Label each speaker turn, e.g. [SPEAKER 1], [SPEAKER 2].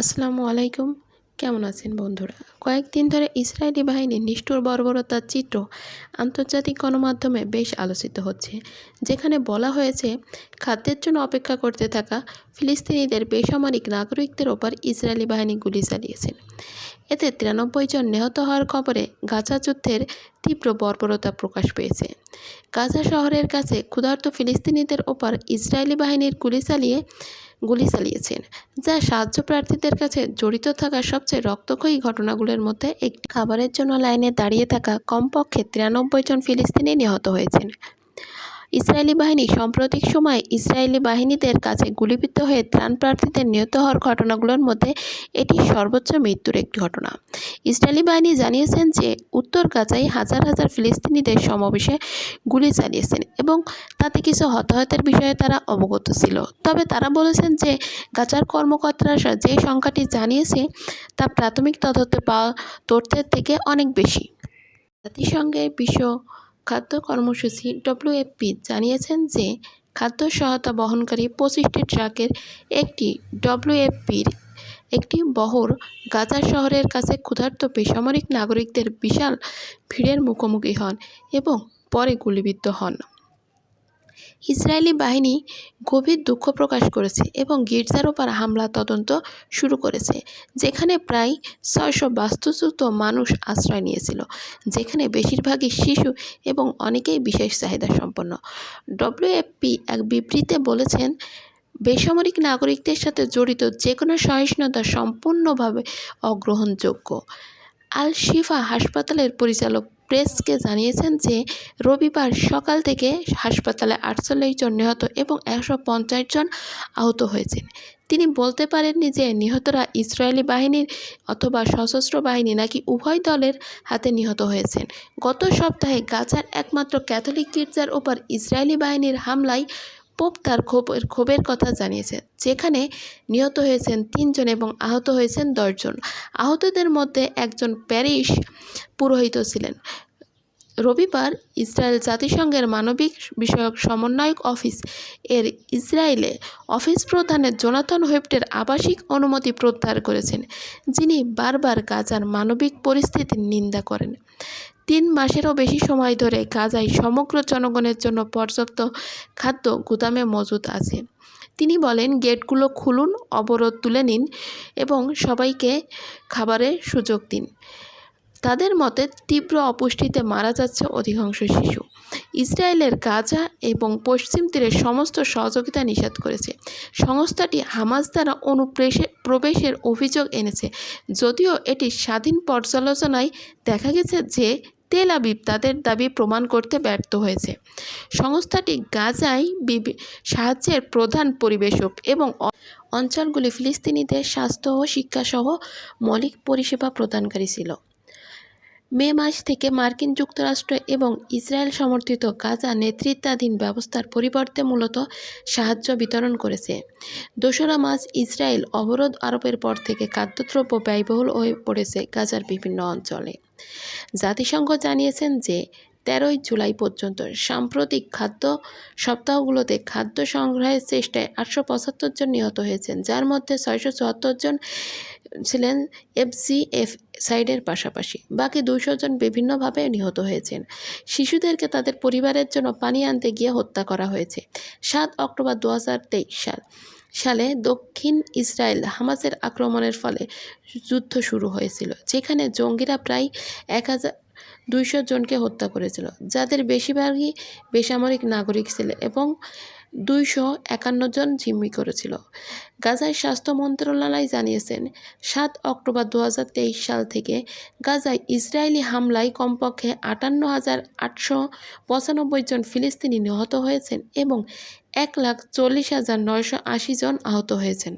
[SPEAKER 1] আসসালামু আলাইকুম। কেমন আছেন বন্ধুরা? কয়েকদিন ধরে ইসরায়েলি বাহিনীর নিষ্ঠুর বর্বরতার চিত্র আন্তর্জাতিক গণমাধ্যমে বেশ আলোচিত হচ্ছে, যেখানে বলা হয়েছে, খাদ্যের জন্য অপেক্ষা করতে থাকা ফিলিস্তিনিদের বেসামরিক নাগরিকদের ওপর ইসরায়েলি বাহিনী গুলি চালিয়েছেন এতে তিরানব্বই জন নিহত হওয়ার খবরে গাজা যুদ্ধের তীব্র বর্বরতা প্রকাশ পেয়েছে। গাজা শহরের কাছে ক্ষুধার্ত ফিলিস্তিনিদের ওপর ইসরায়েলি বাহিনীর গুলি চালিয়ে গুলি চালিয়েছেন, যা সাহায্য প্রার্থীদের কাছে জড়িত থাকা সবচেয়ে রক্তক্ষয়ী ঘটনাগুলোর মধ্যে একটি। খাবারের জন্য লাইনে দাঁড়িয়ে থাকা কমপক্ষে তিরানব্বই জন ফিলিস্তিনি নিহত হয়েছেন। ইসরায়েলি বাহিনী সাম্প্রতিক সময়ে ইসরায়েলি বাহিনীদের কাছে গুলিবিদ্ধ হয়ে ত্রাণ প্রার্থীদের নিহত হওয়ার ঘটনাগুলোর মধ্যে এটি সর্বোচ্চ মৃত্যুর একটি ঘটনা। ইসরায়েলি বাহিনী জানিয়েছেন যে, উত্তর গাজায় হাজার হাজার ফিলিস্তিনিদের সমাবেশে গুলি চালিয়েছেন এবং তাতে কিছু হতাহতের বিষয়ে তারা অবগত ছিল। তবে তারা বলেছেন যে, গাজার কর্মকর্তারা যে সংখ্যাটি জানিয়েছে, তা প্রাথমিক তদন্তে পাওয়া তথ্যের থেকে অনেক বেশি। জাতিসংঘের বিশ্ব খাদ্য কর্মসূচি ডব্লিউএফপি জানিয়েছেন যে খাদ্য সহায়তা বহনকারী পঁচিশটি ট্রাকের একটি ডব্লিউএফপির একটি বহর গাজা শহরের কাছে ক্ষুধার্ত বেসামরিক নাগরিকদের বিশাল ভিড়ের মুখোমুখি হন এবং পরে গুলিবিদ্ধ হন। ইসরায়েলি বাহিনী গভীর দুঃখ প্রকাশ করেছে এবং গির্জার ওপর হামলা তদন্ত শুরু করেছে, যেখানে প্রায় ছয়শো বাস্তুচ্যুত মানুষ আশ্রয় নিয়েছিল, যেখানে বেশিরভাগই শিশু এবং অনেকেই বিশেষ চাহিদা সম্পন্ন। ডব্লিউএফপি এক বিবৃতিতে বলেছেন, বেসামরিক নাগরিকদের সাথে জড়িত যে কোনো সহিষ্ণুতা সম্পূর্ণভাবে অগ্রহণযোগ্য। আল শিফা হাসপাতালের পরিচালক প্রেসকে জানিয়েছেন যে, রবিবার সকাল থেকে হাসপাতালে আটচল্লিশ জন নিহত এবং একশো পঞ্চাশ জন আহত হয়েছেন। তিনি বলতে পারেননি যে, নিহতরা ইসরায়েলি বাহিনীর অথবা সশস্ত্র বাহিনী নাকি উভয় দলের হাতে নিহত হয়েছেন। গত সপ্তাহে গাজার একমাত্র ক্যাথলিক গির্জার ওপর ইসরায়েলি বাহিনীর হামলায় পোপ তার ক্ষোভের ক্ষোভের কথা জানিয়েছেন যেখানে নিহত হয়েছেন তিনজন এবং আহত হয়েছেন দশজন। আহতদের মধ্যে একজন প্যারিস পুরোহিত ছিলেন। রবিবার ইসরায়েল জাতিসংঘের মানবিক বিষয়ক সমন্বয়ক অফিস এর ইসরায়েলে অফিস প্রধানের জোনাথন হোয়েপ্টের আবাসিক অনুমতি প্রত্যাহার করেছেন, যিনি বারবার গাজার মানবিক পরিস্থিতির নিন্দা করেন। তিন মাসেরও বেশি সময় ধরে গাজায় সমগ্র জনগণের জন্য পর্যাপ্ত খাদ্য গুদামে মজুদ আছে। তিনি বলেন, গেটগুলো খুলুন, অবরোধ তুলে নিন এবং সবাইকে খাবারের সুযোগ দিন। তাদের মতে, তীব্র অপুষ্টিতে মারা যাচ্ছে অধিকাংশ শিশু। ইসরায়েলের গাজা এবং পশ্চিম তীরের সমস্ত সহযোগিতা নিষেধ করেছে। সংস্থাটি হামাস দ্বারা অনুপ্রেশে প্রবেশের অভিযোগ এনেছে। যদিও এটি স্বাধীন পর্যালোচনায় দেখা গেছে যে তেল আবিব তাদের দাবি প্রমাণ করতে ব্যর্থ হয়েছে। সংস্থাটি গাজায় সাহায্যের প্রধান পরিবেশক এবং অঞ্চলগুলি ফিলিস্তিনিদের স্বাস্থ্য ও শিক্ষাসহ মৌলিক পরিষেবা প্রদানকারী ছিল। মে মাস থেকে মার্কিন যুক্তরাষ্ট্র এবং ইসরায়েল সমর্থিত গাজা নেতৃত্বাধীন ব্যবস্থার পরিবর্তে মূলত সাহায্য বিতরণ করেছে। দোসরা মাস ইসরায়েল অবরোধ আরোপের পর থেকে খাদ্যদ্রব্য ব্যয়বহুল হয়ে পড়েছে গাজার বিভিন্ন অঞ্চলে। জাতিসংঘ জানিয়েছেন যে তেরোই জুলাই পর্যন্ত। সাম্প্রতিক খাদ্য সপ্তাহগুলোতে খাদ্য সংগ্রহের চেষ্টায় আটশো পঁচাত্তর জন নিহত হয়েছেন, যার মধ্যে ছয়শো চুয়াত্তর জন ছিলেন এফসিএফ সাইডের পাশাপাশি, বাকি দুশো জন বিভিন্নভাবে নিহত হয়েছেন। শিশুদেরকে তাদের পরিবারের জন্য পানি আনতে গিয়ে হত্যা করা হয়েছে। সাত অক্টোবর দু হাজার তেইশ সাল, সালে দক্ষিণ ইসরায়েল হামাসের আক্রমণের ফলে যুদ্ধ শুরু হয়েছিল, যেখানে জঙ্গিরা প্রায় এক হাজার দুইশো জনকে হত্যা করেছিল, যাদের বেশিরভাগই বেসামরিক নাগরিক ছিল এবং দুইশো একান্ন জন জিম্মি করেছিল। গাজায় স্বাস্থ্য মন্ত্রণালয় জানিয়েছেন, সাত অক্টোবর দু হাজার তেইশ সাল থেকে গাজায় ইসরায়েলি হামলায় কমপক্ষে আটান্ন হাজার আটশো পঁচানব্বই জন ফিলিস্তিনি নিহত হয়েছেন এবং এক লাখ চল্লিশ হাজার নয়শো আশি জন আহত হয়েছেন।